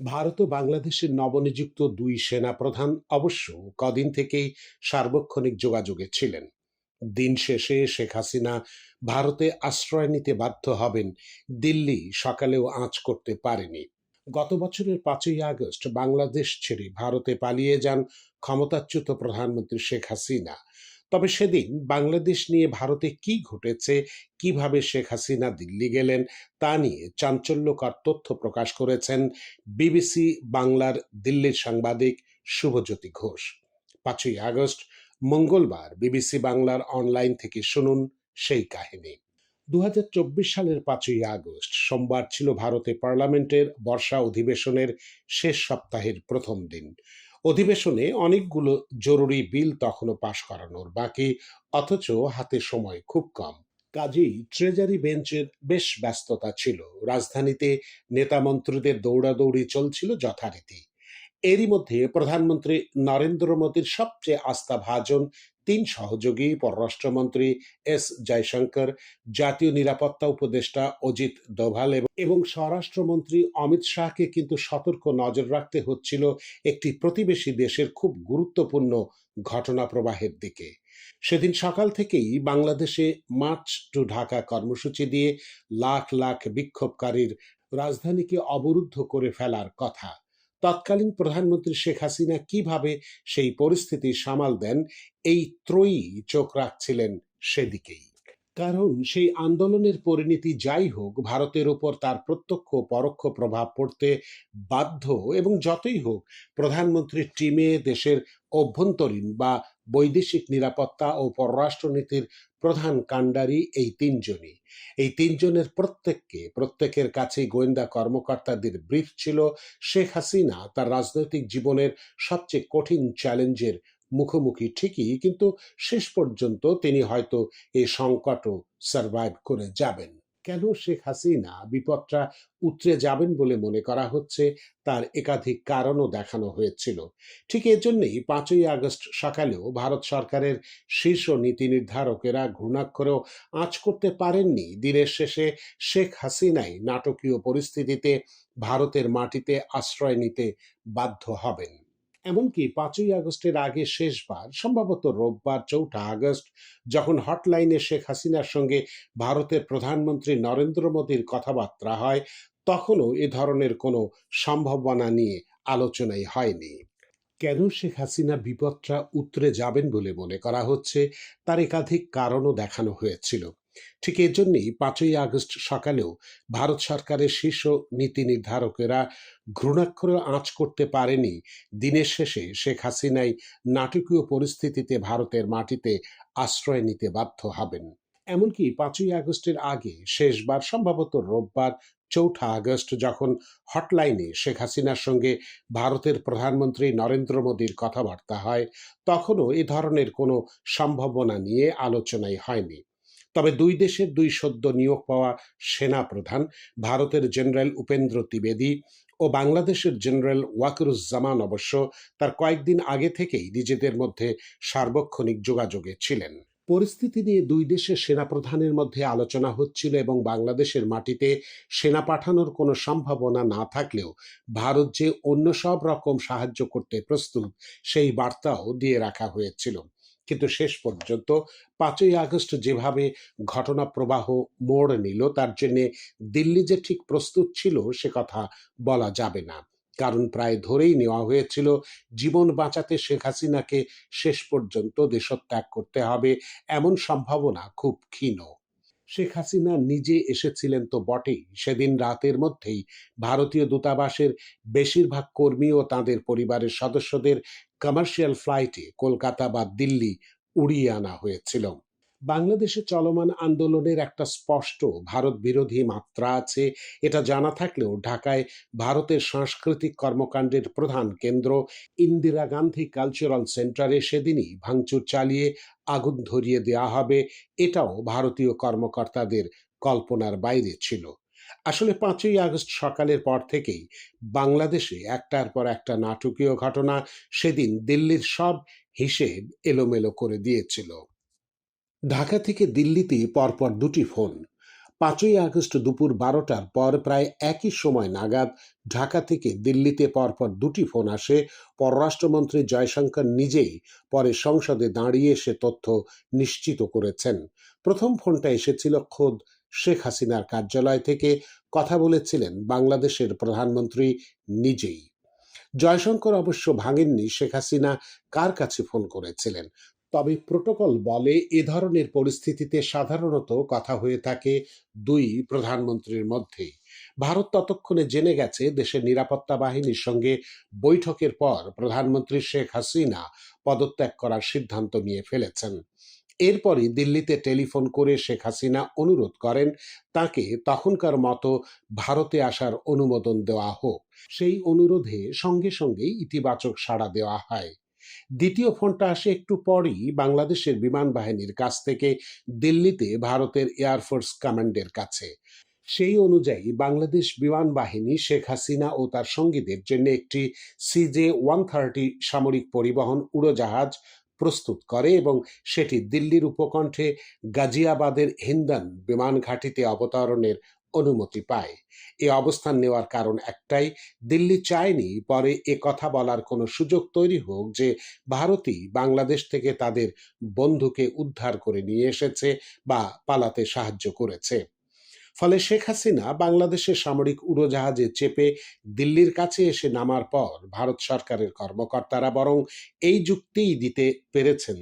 ভারত ও বাংলাদেশের নবনিযুক্ত দুই সেনাপ্রধান অবশ্য কদিন থেকেই সার্বক্ষণিক যোগাযোগে ছিলেন। দিন শেষে শেখ হাসিনা ভারতে আশ্রয় নিতে বাধ্য হবেন দিল্লি সকালেও আঁচ করতে পারেনি। গত বছরের পাঁচই আগস্ট বাংলাদেশ ছেড়ে ভারতে পালিয়ে যান ক্ষমতাচ্যুত প্রধানমন্ত্রী শেখ হাসিনা। তবে সেদিন বাংলাদেশ নিয়ে ভারতে কি ঘটেছে, কীভাবে শেখ হাসিনা দিল্লি গেলেন, তা নিয়ে চাঞ্চল্যকর তথ্য প্রকাশ করেছেন বিবিসি বাংলার দিল্লির সাংবাদিক শুভজ্যোতি ঘোষ। পাঁচই আগস্ট, মঙ্গলবার বিবিসি বাংলার অনলাইন থেকে শুনুন সেই কাহিনী। দু হাজার চব্বিশ সালের পাঁচই আগস্ট, সোমবার ছিল ভারতে পার্লামেন্টের বর্ষা অধিবেশনের শেষ সপ্তাহের প্রথম দিন। অধিবেশনে অনেকগুলো জরুরি বিল তখনও পাশ করানোর বাকি, অথচ হাতে সময় খুব কম। কাজেই ট্রেজারি বেঞ্চের বেশ ব্যস্ততা ছিল। রাজধানীতে নেতা মন্ত্রীদের দৌড়াদৌড়ি চলছিল যথারীতি। এরই মধ্যে প্রধানমন্ত্রী নরেন্দ্র মোদীর সবচেয়ে আস্থাভাজন তিন সহযোগী পররাষ্ট্রমন্ত্রী এস জয়শঙ্কর, জাতীয় নিরাপত্তা উপদেষ্টা অজিত দোভাল এবং- স্বরাষ্ট্রমন্ত্রী অমিত শাহকে কিন্তু সতর্ক নজর রাখতে হচ্ছিল একটি প্রতিবেশী দেশের খুব গুরুত্বপূর্ণ ঘটনা প্রবাহের দিকে। সেদিন সকাল থেকেই বাংলাদেশে মার্চ টু ঢাকা কর্মসূচি দিয়ে লাখ লাখ বিক্ষোভকারীর রাজধানীকে অবরুদ্ধ করে ফেলার কথা। তৎকালীন প্রধানমন্ত্রী শেখ হাসিনা কীভাবে সেই পরিস্থিতি সামাল দেন এই ত্রয়ী চোখ রাখছিলেন সেদিকেই। কারণ সেই আন্দোলনের পরিণতি যাই হোক, ভারতের উপর তার প্রত্যক্ষ পরোক্ষ প্রভাব পড়তে বাধ্য এবং যতই হোক প্রধানমন্ত্রীর টিমে দেশের অভ্যন্তরীণ বা বৈদেশিক নিরাপত্তা ও পররাষ্ট্রনীতির প্রধান কাণ্ডারি এই তিনজনই। এই তিনজনের প্রত্যেককে, প্রত্যেকের কাছেই গোয়েন্দা কর্মকর্তাদের ব্রিফ ছিল শেখ হাসিনা তার রাজনৈতিক জীবনের সবচেয়ে কঠিন চ্যালেঞ্জের মুখোমুখি ঠিকই, কিন্তু শেষ পর্যন্ত তিনি হয়তো এই সংকটও সার্ভাইভ করে যাবেন। কেন শেখ হাসিনা বিপদটা উতরে যাবেন বলে মনে করা হচ্ছে তার একাধিক কারণও দেখানো হয়েছিল। ঠিক এজন্যই পাঁচই আগস্ট সকালেও ভারত সরকারের শীর্ষ নীতি নির্ধারকেরা ঘূর্ণাক্ষরেও আঁচ করতে পারেননি। দিনের শেষে শেখ হাসিনাই নাটকীয় পরিস্থিতিতে ভারতের মাটিতে আশ্রয় নিতে বাধ্য হবেন। এমনকি পাঁচই আগস্টের আগে শেষবার, সম্ভবত রোববার চৌঠা আগস্ট, যখন হটলাইনে শেখ হাসিনার সঙ্গে ভারতের প্রধানমন্ত্রী নরেন্দ্র মোদীর কথাবার্তা হয়, তখনও এ ধরনের কোনো সম্ভাবনা নিয়ে আলোচনাই হয়নি। কেন শেখ হাসিনা বিপদটা উতরে যাবেন বলে মনে করা হচ্ছে? তার একাধিক কারণও দেখানো হয়েছিল। ঠিক এজন্যই পাঁচই আগস্ট সকালেও ভারত সরকারের শীর্ষ নীতি নির্ধারকেরা ঘৃণাক্ষরে আঁচ করতে পারেনি। দিনের শেষে শেখ হাসিনাই নাটকীয় পরিস্থিতিতে ভারতের মাটিতে আশ্রয় নিতে বাধ্য হবেন। এমনকি পাঁচই আগস্টের আগে শেষবার সম্ভবত রোববার চৌঠা আগস্ট যখন হটলাইনে শেখ হাসিনার সঙ্গে ভারতের প্রধানমন্ত্রী নরেন্দ্র মোদীর কথাবার্তা হয়, তখনও এ ধরনের কোনো সম্ভাবনা নিয়ে আলোচনাই হয়নি। তবে দুই দেশের দুই সদ্য নিয়োগ পাওয়া সেনা প্রধান ভারতের জেনারেল উপেন্দ্র ত্রিবেদী ও বাংলাদেশের জেনারেল ওয়াকিরুজ্জামান অবশ্য তার কয়েকদিন আগে থেকেই নিজেদের মধ্যে সার্বক্ষণিক যোগাযোগে ছিলেন। পরিস্থিতি নিয়ে দুই দেশের সেনাপ্রধানের মধ্যে আলোচনা হচ্ছিল এবং বাংলাদেশের মাটিতে সেনা পাঠানোর কোনো সম্ভাবনা না থাকলেও ভারত যে অন্য সব রকম সাহায্য করতে প্রস্তুত, সেই বার্তাও দিয়ে রাখা হয়েছিল। কিন্তু শেষ পর্যন্ত পাঁচই আগস্ট যেভাবে ঘটনা প্রবাহ মোড় নিল, তার জন্যে দিল্লি যে ঠিক প্রস্তুত ছিল সে কথা বলা যাবে না। কারণ প্রায় ধরেই নেওয়া হয়েছিল, জীবন বাঁচাতে শেখ হাসিনাকে শেষ পর্যন্ত দেশত্যাগ করতে হবে, এমন সম্ভাবনা খুব ক্ষীণ। শেখ হাসিনা নিজে এসেছিলেন তো বটেই। সেদিন রাতের মধ্যেই ভারতীয় দূতাবাসের বেশিরভাগ কর্মী ও তাঁদের পরিবারের সদস্যদের কমার্শিয়াল ফ্লাইটে কলকাতা বা দিল্লি উড়িয়ে আনা হয়েছিল। বাংলাদেশে চলমান আন্দোলনের একটা স্পষ্ট ভারত বিরোধী মাত্রা আছে। এটা জানা থাকলেও ঢাকায় ভারতের সাংস্কৃতিক কর্মকাণ্ডের প্রধান কেন্দ্র ইন্দিরা গান্ধী কালচারাল সেন্টারে সেদিনই ভাঙচুর চালিয়ে আগুন ধরিয়ে দেওয়া হবে। এটাও ভারতীয় কর্মকর্তাদের কল্পনার বাইরে ছিল। আসলে পাঁচই আগস্ট সকালের পর থেকেই বাংলাদেশে একটার পর একটা নাটকীয় ঘটনা সেদিন দিল্লির সব হিসেব এলোমেলো করে দিয়েছিল। ঢাকা থেকে দিল্লিতে পরপর দুটি ফোন। পাঁচই আগস্ট দুপুর বারোটার পর প্রায় একই সময় নাগাদ ঢাকা থেকে দিল্লিতে পরপর দুটি ফোন আসে। পররাষ্ট্রমন্ত্রী জয়শঙ্কর নিজেই পরে সংসদে দাঁড়িয়ে সে তথ্য নিশ্চিত করেছেন। প্রথম ফোনটা এসেছিল খোদ শেখ হাসিনার কার্যালয় থেকে। কথা বলেছিলেন বাংলাদেশের প্রধানমন্ত্রী নিজেই। জয়শঙ্কর অবশ্য ভাঙেননি শেখ হাসিনা কার কাছে ফোন করেছিলেন? তবে প্রোটোকল বলে এ ধরনের পরিস্থিতিতে সাধারণত কথা হয়ে থাকে দুই প্রধানমন্ত্রীর মধ্যে ভারত ততক্ষণে জেনে গেছে দেশের নিরাপত্তা বাহিনীর সঙ্গে বৈঠকের পর প্রধানমন্ত্রী শেখ হাসিনা পদত্যাগ করার সিদ্ধান্ত নিয়ে ফেলেছেন। এরপরই দিল্লিতে টেলিফোন করে শেখ হাসিনা অনুরোধ করেন, তাকে তখনকার মতো ভারতে আসার অনুমোদন দেওয়া হোক। সেই অনুরোধে সঙ্গে সঙ্গেই ইতিবাচক সাড়া দেওয়া হয়। দ্বিতীয় ফোনটা আসে একটু পরই বাংলাদেশের বিমান বাহিনীর কাছ থেকে দিল্লিতে ভারতের এয়ারফোর্স কমান্ডের কাছে। সেই অনুযায়ী বাংলাদেশ বিমান বাহিনী শেখ হাসিনা ও তার সঙ্গীদের জন্য একটি সিজে ওয়ান থার্টি সামরিক পরিবহন উড়োজাহাজ প্রস্তুত করে এবং সেটি দিল্লির উপকণ্ঠে গাজিয়াবাদের হিন্দান বিমান ঘাঁটিতে অবতরণের অনুমতি পায়। এ অবস্থান নেওয়ার কারণ একটাই, দিল্লি চায়নি, পরে এ কথা বলার কোনো সুযোগ তৈরি হোক যে ভারতই বাংলাদেশ থেকে তাদের বন্ধুকে উদ্ধার করে নিয়ে এসেছে বা পালাতে সাহায্য করেছে। ফলে শেখ হাসিনা বাংলাদেশের সামরিক উড়োজাহাজে চেপে দিল্লির কাছে এসে নামার পর ভারত সরকারের কর্মকর্তারা বরং এই যুক্তিই দিতে পেরেছেন